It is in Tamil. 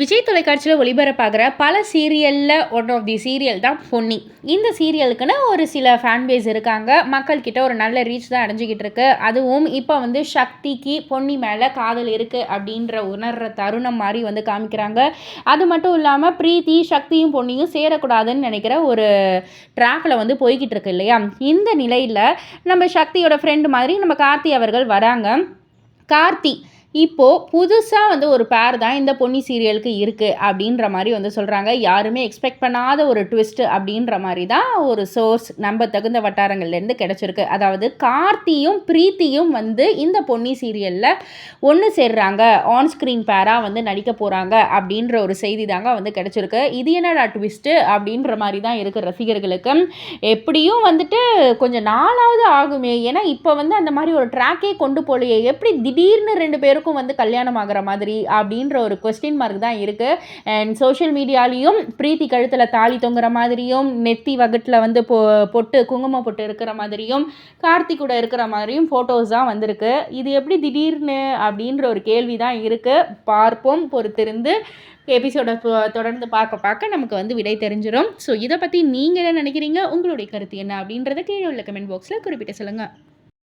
விஜய் தொலைக்காட்சியில் ஒளிபரப்பாகிற பல சீரியலில் ஒன் ஆஃப் தி சீரியல் தான் பொன்னி. இந்த சீரியலுக்குன்னு ஒரு சில ஃபேன் பேஸ் இருக்காங்க. மக்கள்கிட்ட ஒரு நல்ல ரீச் தான் அடைஞ்சிக்கிட்டு இருக்கு. அதுவும் இப்போ வந்து சக்திக்கு பொன்னி மேலே காதல் இருக்குது அப்படின்ற உணர்ற தருணம் மாதிரி வந்து காமிக்கிறாங்க. அது மட்டும் இல்லாமல் பிரீத்தி சக்தியும் பொன்னியும் சேரக்கூடாதுன்னு நினைக்கிற ஒரு ட்ராக்கில் வந்து போய்கிட்டு இருக்கு இல்லையா? இந்த நிலையில் நம்ம சக்தியோட ஃப்ரெண்டு மாதிரி நம்ம கார்த்தி அவர்கள் வராங்க. கார்த்தி இப்போது புதுசாக வந்து ஒரு பேர் தான் இந்த பொன்னி சீரியலுக்கு இருக்குது அப்படின்ற மாதிரி வந்து சொல்கிறாங்க யாருமே எக்ஸ்பெக்ட் பண்ணாத ஒரு ட்விஸ்ட் அப்படின்ற மாதிரி தான் ஒரு சோர்ஸ் நம்ப தகுந்த வட்டாரங்கள்லேருந்து கிடச்சிருக்கு. அதாவது கார்த்தியும் பிரீத்தியும் வந்து இந்த பொன்னி சீரியலில் ஒன்று சேர்றாங்க. ஆன் ஸ்க்ரீன் பேராக வந்து நடிக்க போகிறாங்க அப்படின்ற ஒரு செய்தி தாங்க வந்து கிடச்சிருக்கு. இது என்னடா ட்விஸ்ட்டு அப்படின்ற மாதிரி தான் இருக்குது ரசிகர்களுக்கு. எப்படியும் வந்துட்டு கொஞ்சம் நாளாவது ஆகுமே. ஏன்னா இப்போ வந்து அந்த மாதிரி ஒரு ட்ராக்கே கொண்டு போலையே எப்படி திடீர்னு ரெண்டு பேரும் பேருக்கும் வந்து கல்யாணம் ஆகிற மாதிரி அப்படின்ற ஒரு கொஸ்டின் மார்க் தான் இருக்குது அண்ட் சோஷியல் மீடியாலேயும் பிரீத்தி கழுத்தில் தாலி தொங்குற மாதிரியும் நெத்தி வகட்டில் வந்து பொ பொட்டு குங்குமம் பொட்டு இருக்கிற மாதிரியும் கார்த்தி கூட இருக்கிற மாதிரியும் ஃபோட்டோஸ் தான் வந்திருக்கு. இது எப்படி திடீர்னு அப்படின்ற ஒரு கேள்வி தான் இருக்குது பார்ப்போம் பொறுத்திருந்து எபிசோட தொடர்ந்து பார்க்க பார்க்க நமக்கு வந்து விடை தெரிஞ்சிடும் ஸோ இதை பற்றி நீங்கள் என்ன நினைக்கிறீங்க? உங்களுடைய கருத்து என்ன அப்படின்றத கீழே உள்ள கமெண்ட் பாக்ஸில் குறிப்பிட்டு சொல்லுங்கள்